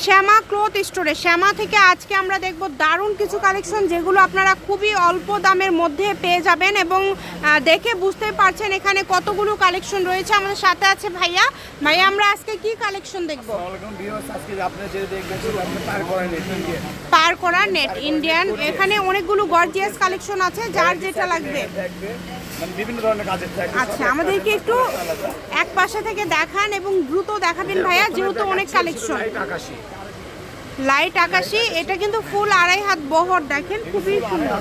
শ্যামা cloth স্টোরে। শ্যামা থেকে আজকে আমরা দেখব দারুণ কিছু কালেকশন যেগুলো আপনারা খুবই অল্প দামের মধ্যে পেয়ে যাবেন এবং দেখে বুঝতে পারছেন এখানে কতগুলো কালেকশন রয়েছে। আমাদের সাথে আছে ভাইয়া। ভাইয়া আমরা আজকে কি কালেকশন দেখব? পার করা নেট ইন্ডিয়ান এখানে অনেকগুলো গর্জিয়াস কালেকশন আছে যার যেটা লাগবে। মানে বিভিন্ন ধরনের কাজের আচ্ছা আমাদেরকে একটু এক পাশে থেকে দেখান এবং দ্রুত দেখাবেন ভাইয়া যেহেতু অনেক কালেকশন লাইট আকাশি, এটা কিন্তু ফুল আড়াই হাত বহর, দেখেন খুবই সুন্দর।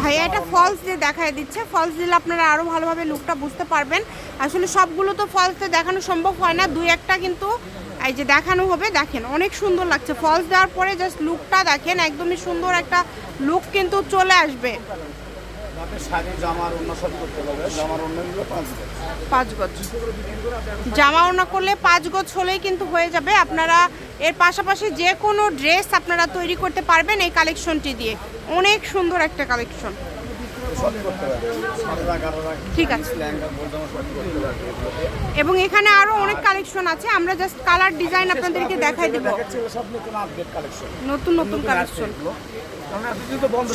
ভাইয়া, এটা ফলস দিয়ে দেখায় দিচ্ছে। ফলস দিলে আপনারা আরও ভালোভাবে লুকটা বুঝতে পারবেন। আসলে সবগুলো তো ফলসে দেখানো সম্ভব হয় না। দুই একটা কিন্তু এই যে দেখানো হবে, দেখেন অনেক সুন্দর লাগছে। ফলস দেওয়ার পরে জাস্ট লুকটা দেখেন, একদমই সুন্দর একটা লুক কিন্তু চলে আসবে। পাঁচ গজ। জামা ওনা করলে পাঁচ গজ হলেই কিন্তু হয়ে যাবে। আপনারা এর পাশাপাশি যে কোনো ড্রেস আপনারা তৈরি করতে পারবেন এই কালেকশনটি দিয়ে। অনেক সুন্দর একটা কালেকশন। ঠিক আছে। এবং এখানে আরও অনেক কালেকশন আছে। আমরা জাস্ট কালার ডিজাইন আপনাদেরকে দেখাই দেবো। নতুন নতুন কালেকশন।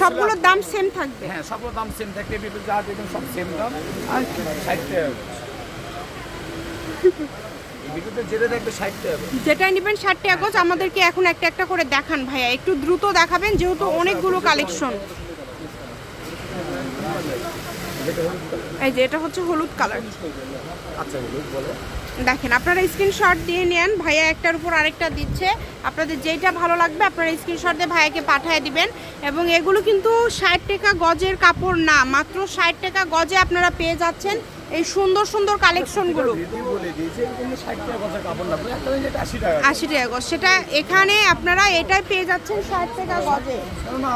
সবগুলোর দাম সেম থাকবে। হ্যাঁ সবগুলো দাম সেম থাকবে বিপুল যা দেখবেন সব সেম দাম। আর ষাট যেটা নেবেন ষাট টাকা আমাদেরকে এখন একটা একটা করে দেখান ভাইয়া। একটু দ্রুত দেখাবেন যেহেতু অনেকগুলো কালেকশন এই যে এটা হচ্ছে হলুদ কালার আচ্ছা বলুন বলো। দেখেন আপনারা স্ক্রিনশট দিয়ে নেন ভাইয়া একটার উপর আরেকটা দিচ্ছে। আপনাদের যেটা ভালো লাগবে আপনারা স্ক্রিনশট দিয়ে ভাইয়াকে পাঠিয়ে দিবেন। এবং এগুলো কিন্তু ষাট টাকা গজের কাপড় না মাত্র ষাট টাকা গজে আপনারা পেয়ে যাচ্ছেন এই সুন্দর সুন্দর কালেকশনগুলো যেটা আশি টাকা। গজ সেটা এখানে আপনারা এটাই পেয়ে যাচ্ছেন ষাট টাকা গজে।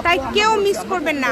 তাই কেউ মিস করবেন না।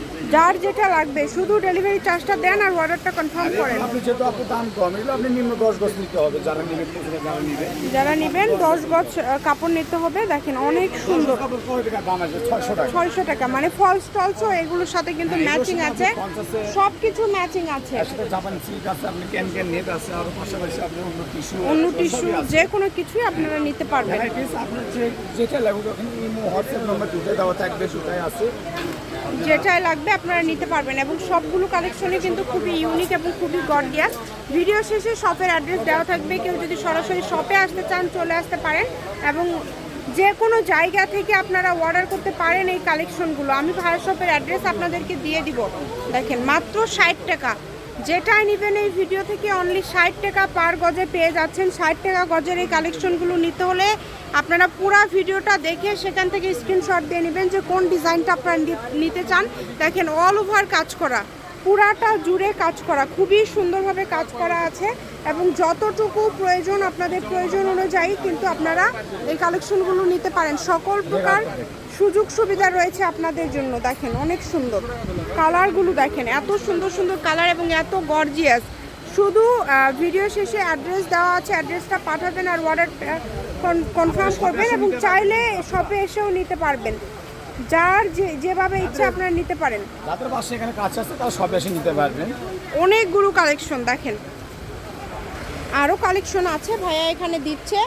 আপনি যার যেটা লাগবে শুধু ডেলিভারি চার্জটা দেন আর অর্ডারটা কনফার্ম করেন। আপনি যেহেতু আপনার দাম কম এগুলো আপনি নিম্ন দশ গজ নিতে হবে যারা নেবে যারা নেবে যারা নেবেন দশ গজ কাপড় নিতে হবে দেখেন অনেক সুন্দর। কাপড় কয় টাকা দাম আছে? ছয়শো টাকা। মানে ফলস টলসও এগুলোর সাথে কিন্তু ম্যাচিং আছে। সব কিছু ম্যাচিং আছে। আপনি আপনি অন্য টিস্যু অন্য টিস্যু যে কোনো কিছুই আপনারা নিতে পারবেন। যেটা লাগবে হোয়াটসঅ্যাপ নাম্বার দুটাই দেওয়া থাকবে দুটাই আছে। যেটাই লাগবে আপনারা নিতে পারবেন এবং সবগুলো কালেকশনই কিন্তু খুবই ইউনিক এবং খুবই গর্জিয়াস ভিডিও শেষে শপের অ্যাড্রেস দেওয়া থাকবে, কেউ যদি সরাসরি শপে আসতে চান, চলে আসতে পারেন এবং যে কোনো জায়গা থেকে আপনারা অর্ডার করতে পারেন এই কালেকশনগুলো আমি ভারত শপের অ্যাড্রেস আপনাদেরকে দিয়ে দিব। দেখেন, মাত্র ষাট টাকা। যেটাই নেবেন এই ভিডিও থেকে অনলি ষাট টাকা পার গজে পেয়ে যাচ্ছেন। ষাট টাকা গজের এই কালেকশনগুলো নিতে হলে আপনারা পুরো ভিডিওটা দেখে সেখান থেকে স্ক্রিনশট দিয়ে নেবেন যে কোন ডিজাইনটা আপনারা নিতে চান। দেখেন অল ওভার কাজ করা। পুরাটা জুড়ে কাজ করা, খুবই সুন্দরভাবে কাজ করা আছে এবং যতটুকু প্রয়োজন আপনাদের প্রয়োজন অনুযায়ী কিন্তু আপনারা এই কালেকশনগুলো নিতে পারেন। সকল প্রকার সুযোগ সুবিধা রয়েছে আপনাদের জন্য, দেখেন অনেক সুন্দর। কালারগুলো দেখেন, এত সুন্দর সুন্দর কালার এবং এত গর্জিয়াস। শুধু ভিডিও শেষে অ্যাড্রেস দেওয়া আছে, অ্যাড্রেসটা পাঠাবেন আর অর্ডার কনফার্ম করবেন এবং চাইলে শপে এসেও নিতে পারবেন। যার যেভাবে ইচ্ছা আপনারা নিতে পারেন। যাদের পাশে এখানে কাছে আছে তারা সব এসে নিতে পারবেন। অনেকগুলো কালেকশন দেখেন। আরও কালেকশন আছে ভাইয়া এখানে দিচ্ছে।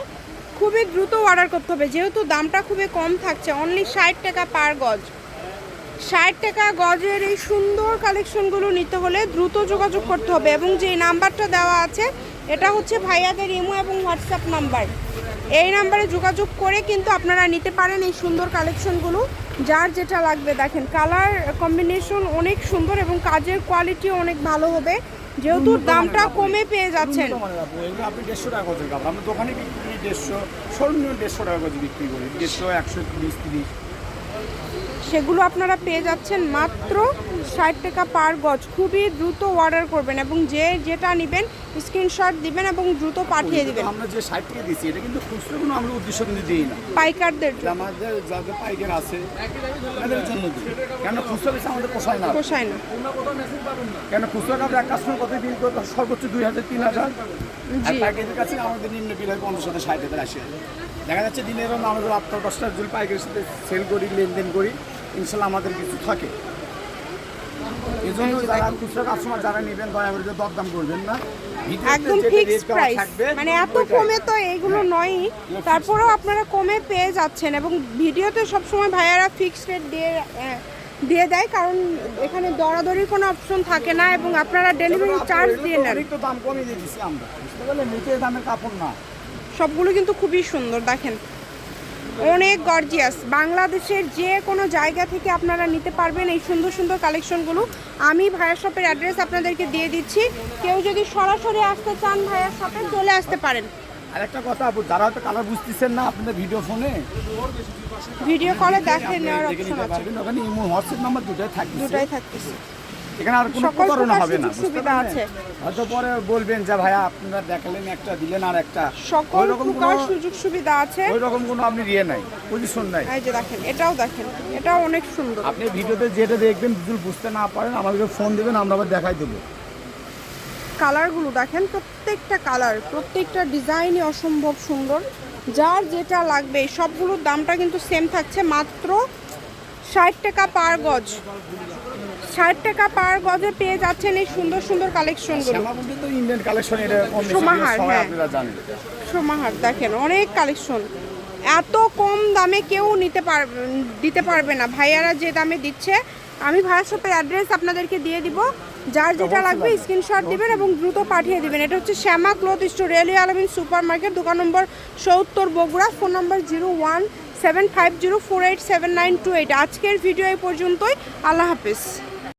খুবই দ্রুত অর্ডার করতে হবে। যেহেতু দামটা খুবই কম থাকছে অনলি ষাট টাকা পার গজ। ষাট টাকা গজের এই সুন্দর কালেকশনগুলো নিতে হলে দ্রুত যোগাযোগ করতে হবে। এবং যে নাম্বারটা দেওয়া আছে এটা হচ্ছে ভাইয়াদের ইমো এবং হোয়াটসঅ্যাপ নাম্বার এই নাম্বারে যোগাযোগ করে কিন্তু আপনারা নিতে পারেন এই সুন্দর কালেকশনগুলো। যার যেটা লাগবে দেখেন কালার কম্বিনেশন অনেক সুন্দর এবং কাজের কোয়ালিটি অনেক ভালো হবে। যেহেতু দামটা কমে পেয়ে যাচ্ছেন। আপনি দেড়শো টাকা কাপড় আমরা দোকানে বিক্রি দেড়শো সর্বনিম্ন দেড়শো টাকা গজ বিক্রি করি দেড়শো একশো বিশ তিরিশ। সেগুলো আপনারা পেয়ে যাচ্ছেন মাত্র ষাট টাকা পার গজ। খুবই দ্রুত অর্ডার করবেন এবং যে যেটা নেবেন স্ক্রিনশট দিবেন এবং দ্রুত পাঠিয়ে দিবেন। আমরা যে ষাট টাকা দিচ্ছি এটা কিন্তু খুচরো কোনো আমরা উদ্দেশ্য কিন্তু দিই না। পাইকারদের আমাদের যাদের পাইকার আছে তাদের জন্য দিই। কেন খুচরো বেশি আমাদের পোষায় না? পোষায় না। কেন খুচরো কাপড় এক কাস্টমার কত বিল করতে সর্বোচ্চ দুই হাজার তিন হাজার। আর জি। কাছে আমাদের নিম্ন বিল হয় পঞ্চাশ হাজার ষাট হাজার আশি হাজার। দেখা যাচ্ছে দিনের আমাদের আটটা দশটা যদি পাইকারির সাথে সেল করি লেনদেন করি। ইনশাল্লাহ আমাদের কিছু থাকে। এই জন্য যারা। খুচরো কাস্টমার যারা নেবেন দয়া করে দরদাম করবেন না। একদম ফিক্স প্রাইস মানে এত। কমে তো এইগুলো নয়ই। তারপরেও আপনারা কমে পেয়ে যাচ্ছেন এবং ভিডিওতে সবসময় ভাইয়ারা ফিক্স রেট দিয়ে দিয়ে দেয় কারণ এখানে দরাদরির কোনো অপশন থাকে না এবং আপনারা ডেলিভারি চার্জ দিয়ে নেন। অনেক দাম কমিয়ে দিয়ে আমরা। বুঝতে পারলেন? নিচে দামের কাপড় না। সবগুলো কিন্তু খুবই সুন্দর। দেখেন অনেক গর্জিয়াস বাংলাদেশের যে কোনো জায়গা থেকে আপনারা নিতে পারবেন এই সুন্দর সুন্দর কালেকশনগুলো আমি ভাইয়ার শপের অ্যাড্রেস আপনাদেরকে দিয়ে দিচ্ছি। কেউ যদি সরাসরি আসতে চান ভাইয়ার শপে চলে আসতে পারেন। আর একটা কথা আপু যারা হয়তো কালার বুঝতেছেন না আপনাদের ভিডিও ফোনে ভিডিও কলে দেখে নেওয়ার অপশন আছে। ওখানে ইমো হোয়াটসঅ্যাপ নাম্বার দুটাই থাকবে দুটাই থাকতেছে। এখানে আর কোনো প্রতারণা হবে না সুবিধা আছে। হয়তো পরে বলবেন যে ভাইয়া আপনারা দেখালেন একটা দিলেন আর একটা। সকল প্রকার সুযোগ সুবিধা আছে। ওই রকম কোনো আপনি ইয়ে নাই পজিশন নাই। এই যে দেখেন এটাও দেখেন এটাও অনেক সুন্দর। আপনি ভিডিওতে যেটা দেখবেন যদি বুঝতে না পারেন আমাদেরকে ফোন দেবেন আমরা আবার দেখাই দেবো। কালারগুলো দেখেন প্রত্যেকটা কালার প্রত্যেকটা ডিজাইনই অসম্ভব সুন্দর। যার যেটা লাগবে সবগুলোর দামটা কিন্তু সেম থাকছে মাত্র ষাট টাকা পার গজ। ষাট টাকা পার গজে পেয়ে যাচ্ছেন এই সুন্দর সুন্দর কালেকশনগুলো ইন্ডিয়ান কালেকশন এটা সমাহার, হ্যাঁ। সমাহার দেখেন অনেক কালেকশন এত কম দামে কেউ নিতে পারবে দিতে পারবে না। ভাইয়ারা যে দামে দিচ্ছে আমি ভাইয়া শপের অ্যাড্রেস আপনাদেরকে দিয়ে দিব। যার যেটা লাগবে স্ক্রিনশট দিবেন এবং দ্রুত পাঠিয়ে দিবেন। এটা হচ্ছে Shyama cloth store railway Almin super market দোকান নম্বর সত্তর বগুড়া ফোন নম্বর zero one seven five zero four eight seven nine two eight আজকের ভিডিও এই পর্যন্তই। আল্লাহ হাফিজ।